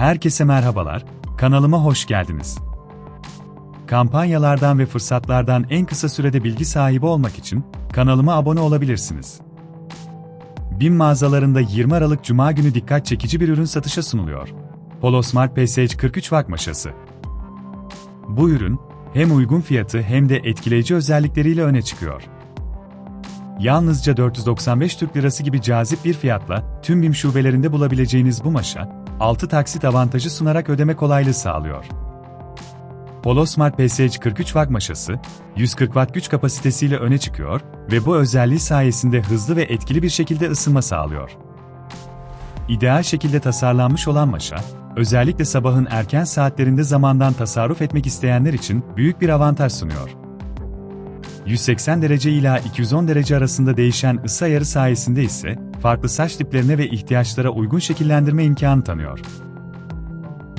Herkese merhabalar, kanalıma hoş geldiniz. Kampanyalardan ve fırsatlardan en kısa sürede bilgi sahibi olmak için kanalıma abone olabilirsiniz. BİM mağazalarında 20 Aralık Cuma günü dikkat çekici bir ürün satışa sunuluyor. Polo Smart PSH 43 Watt maşası. Bu ürün, hem uygun fiyatı hem de etkileyici özellikleriyle öne çıkıyor. Yalnızca 495 Türk Lirası gibi cazip bir fiyatla tüm BİM şubelerinde bulabileceğiniz bu maşa, 6 taksit avantajı sunarak ödeme kolaylığı sağlıyor. Polo Smart PSH 43 Watt maşası, 140 Watt güç kapasitesiyle öne çıkıyor ve bu özelliği sayesinde hızlı ve etkili bir şekilde ısınma sağlıyor. İdeal şekilde tasarlanmış olan maşa, özellikle sabahın erken saatlerinde zamandan tasarruf etmek isteyenler için büyük bir avantaj sunuyor. 180 derece ila 210 derece arasında değişen ısı ayarı sayesinde ise farklı saç tiplerine ve ihtiyaçlara uygun şekillendirme imkanı tanıyor.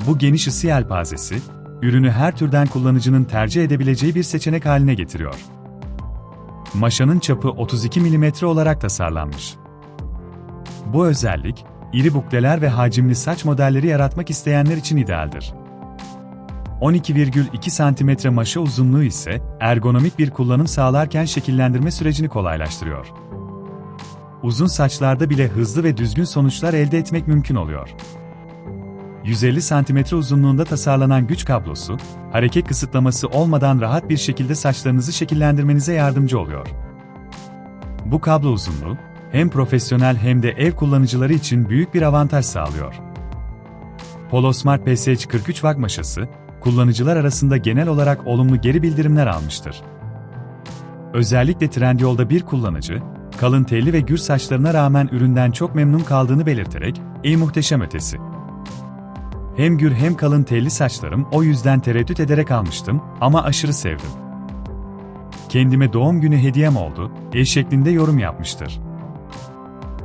Bu geniş ısı yelpazesi, ürünü her türden kullanıcının tercih edebileceği bir seçenek haline getiriyor. Maşanın çapı 32 mm olarak tasarlanmış. Bu özellik, iri bukleler ve hacimli saç modelleri yaratmak isteyenler için idealdir. 12,2 cm maşa uzunluğu ise ergonomik bir kullanım sağlarken şekillendirme sürecini kolaylaştırıyor. Uzun saçlarda bile hızlı ve düzgün sonuçlar elde etmek mümkün oluyor. 150 cm uzunluğunda tasarlanan güç kablosu, hareket kısıtlaması olmadan rahat bir şekilde saçlarınızı şekillendirmenize yardımcı oluyor. Bu kablo uzunluğu, hem profesyonel hem de ev kullanıcıları için büyük bir avantaj sağlıyor. Polo Smart PSH 43 Watt maşası, kullanıcılar arasında genel olarak olumlu geri bildirimler almıştır. Özellikle Trendyol'da bir kullanıcı, kalın telli ve gür saçlarına rağmen üründen çok memnun kaldığını belirterek, ''Ey muhteşem ötesi! Hem gür hem kalın telli saçlarım o yüzden tereddüt ederek almıştım ama aşırı sevdim. Kendime doğum günü hediyem oldu, el şeklinde yorum yapmıştır.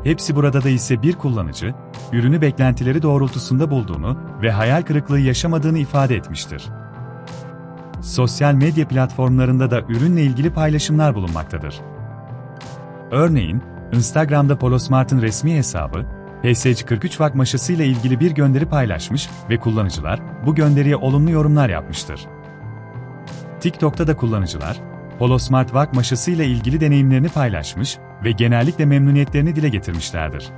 Hepsi burada da ise bir kullanıcı, ürünü beklentileri doğrultusunda bulduğunu ve hayal kırıklığı yaşamadığını ifade etmiştir. Sosyal medya platformlarında da ürünle ilgili paylaşımlar bulunmaktadır. Örneğin, Instagram'da Polosmart'ın resmi hesabı, PSH 43 Watt maşasıyla ilgili bir gönderi paylaşmış ve kullanıcılar bu gönderiye olumlu yorumlar yapmıştır. TikTok'ta da kullanıcılar, Polosmart Watt maşasıyla ilgili deneyimlerini paylaşmış ve genellikle memnuniyetlerini dile getirmişlerdir.